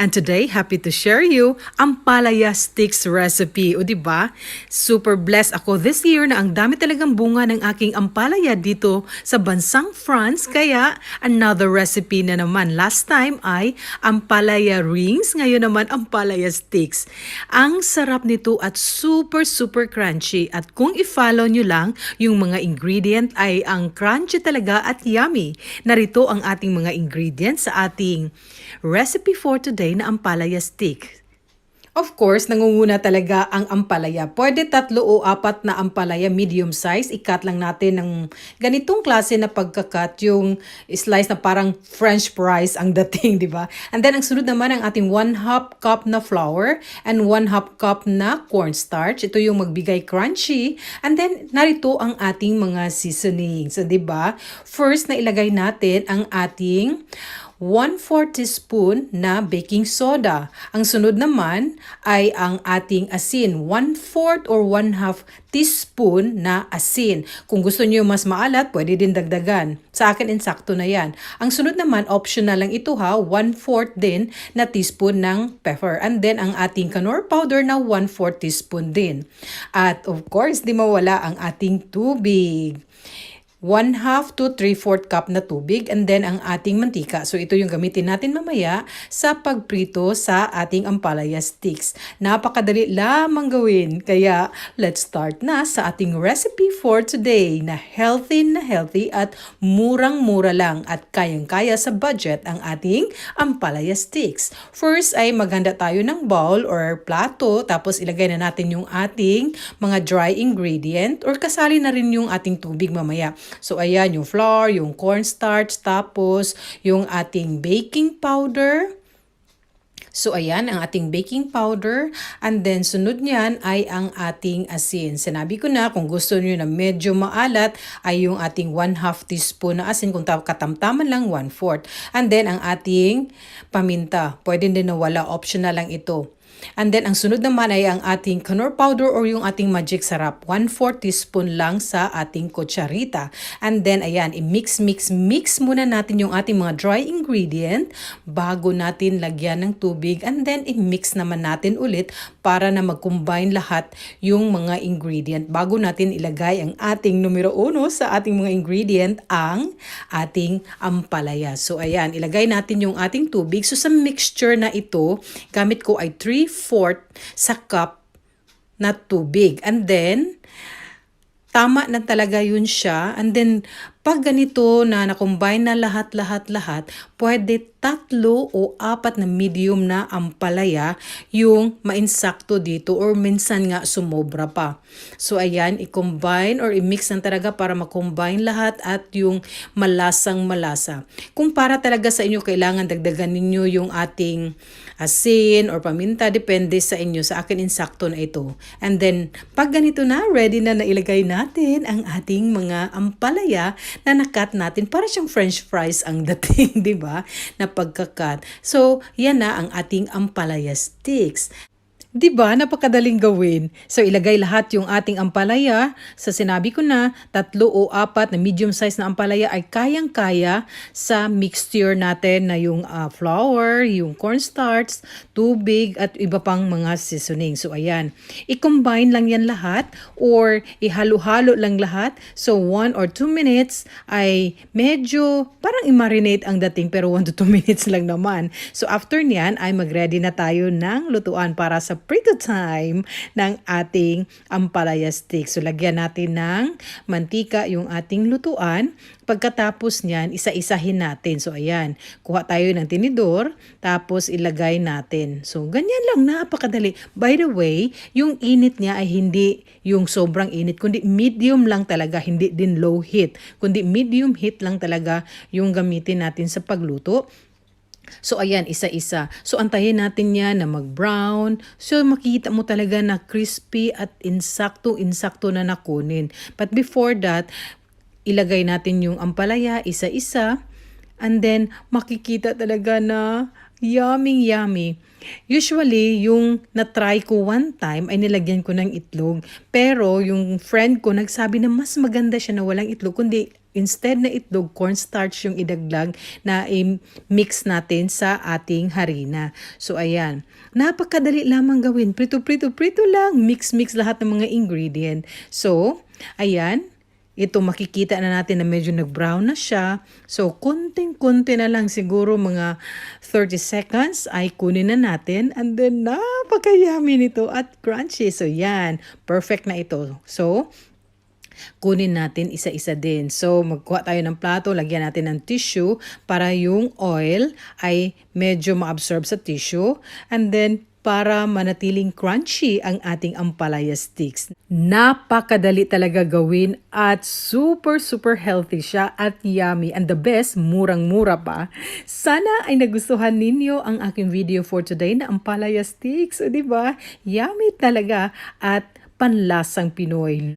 And today, happy to share you ang palaya sticks recipe. O ba? Super blessed ako this year na ang dami talagang bunga ng aking ampalaya dito sa bansang France. Kaya another recipe na naman. Last time ay ampalaya rings, ngayon naman ampalaya sticks. Ang sarap nito at super super crunchy. At kung i-follow nyo lang, yung mga ingredient ay ang crunchy talaga at yummy. Narito ang ating mga ingredients sa ating recipe for today na ampalaya stick. Of course, nangunguna talaga ang ampalaya. Pwede tatlo o apat na ampalaya medium size. I-cut lang natin ng ganitong klase na pagka-cut. Yung slice na parang french fries ang dating, di ba? And then, ang sunod naman ang ating 1 half cup na flour and 1 half cup na cornstarch. Ito yung magbigay crunchy. And then, narito ang ating mga seasonings. So, di ba? First, na ilagay natin ang ating 1-4 teaspoon na baking soda. Ang sunod naman ay ang ating asin, 1-4 or 1 half teaspoon na asin. Kung gusto niyo mas maalat, pwede din dagdagan. Sa akin, insakto na yan. Ang sunod naman, optional lang ito ha, 1-4 din na teaspoon ng pepper. And then, ang ating kanor powder na 1-4 teaspoon din. At of course, di mawala ang ating tubig. 1 half to 3 4 cup na tubig and then ang ating mantika. So ito yung gamitin natin mamaya sa pagprito sa ating ampalaya sticks. Napakadali lamang gawin. Kaya let's start na sa ating recipe for today na healthy na healthy at murang-mura lang at kayang-kaya sa budget ang ating ampalaya sticks. First ay maghanda tayo ng bowl or plato tapos ilagay na natin yung ating mga dry ingredient or kasali na rin yung ating tubig mamaya. So, ayan, yung flour, yung cornstarch, tapos yung ating baking powder, So, ayan ang ating baking powder. And then, sunod niyan ay ang ating asin. Sinabi ko na, kung gusto niyo na medyo maalat, ay yung ating 1 half teaspoon na asin. Kung katamtaman lang, 1 fourth. And then, ang ating paminta. Pwede din na wala. Optional lang ito. And then, ang sunod naman ay ang ating Knorr powder or yung ating magic sarap. 1-4 teaspoon lang sa ating kutsarita. And then, ayan, i-mix, mix, mix muna natin yung ating mga dry ingredient bago natin lagyan ng tubig. And then, i-mix naman natin ulit para na mag-combine lahat yung mga ingredient. Bago natin ilagay ang ating numero uno sa ating mga ingredient, ang ating ampalaya. So, ayan, ilagay natin yung ating tubig. So, sa mixture na ito, gamit ko ay 3 fourth sa cup na tubig. And then, tama na talaga yun siya. And then, pag ganito na na-combine na lahat, lahat, lahat, pwede tatlo o apat na medium na ampalaya yung mainsakto dito or minsan nga sumobra pa. So ayan, i-combine or i-mix na talaga para ma-combine lahat at yung malasang malasa. Kung para talaga sa inyo, kailangan dagdagan ninyo yung ating asin or paminta, depende sa inyo. Sa akin, insakto na ito. And then, pag ganito na, ready na nailagay natin ang ating mga ampalaya na nakat natin. Para siyang french fries ang dating, di ba? Na pagkakat. So, yan na ang ating ampalaya sticks. 'Di ba? Napakadaling gawin. So ilagay lahat yung ating ampalaya. Sa sinabi ko na, tatlo o apat na medium size na ampalaya ay kayang-kaya sa mixture natin na yung uh, flour, yung cornstarch, tubig at iba pang mga seasoning. So ayan, i-combine lang yan lahat or ihalo-halo lang lahat. So 1 or 2 minutes ay medyo parang i-marinate ang dating pero 1 to 2 minutes lang naman. So after niyan ay mag-ready na tayo ng lutuan para sa prito time ng ating ampalaya stick. So, lagyan natin ng mantika yung ating lutuan. Pagkatapos niyan, isa-isahin natin. So, ayan, kuha tayo ng tinidor, tapos ilagay natin. So, ganyan lang, napakadali. By the way, yung init niya ay hindi yung sobrang init, kundi medium lang talaga, hindi din low heat. Kundi medium heat lang talaga yung gamitin natin sa pagluto. So ayan, isa-isa. So antayin natin yan na mag-brown. So makita mo talaga na crispy at insakto-insakto na nakunin. But before that, ilagay natin yung ampalaya isa-isa. And then makikita talaga na Yummy, yummy. Usually, yung na-try ko one time ay nilagyan ko ng itlog. Pero yung friend ko nagsabi na mas maganda siya na walang itlog, kundi instead na itlog, cornstarch yung idaglag na i-mix natin sa ating harina. So, ayan. Napakadali lamang gawin. Prito-prito-prito lang. Mix-mix lahat ng mga ingredient. So, ayan. Ito makikita na natin na medyo nag-brown na siya. So, kunting-kunti na lang siguro mga 30 seconds ay kunin na natin. And then, napakayami nito at crunchy. So, yan. Perfect na ito. So, kunin natin isa-isa din. So, magkuha tayo ng plato, lagyan natin ng tissue para yung oil ay medyo ma-absorb sa tissue. And then, para manatiling crunchy ang ating ampalaya sticks. Napakadali talaga gawin at super super healthy siya at yummy and the best, murang-mura pa. Sana ay nagustuhan ninyo ang aking video for today na ampalaya sticks, di ba? Yummy talaga at panlasang Pinoy.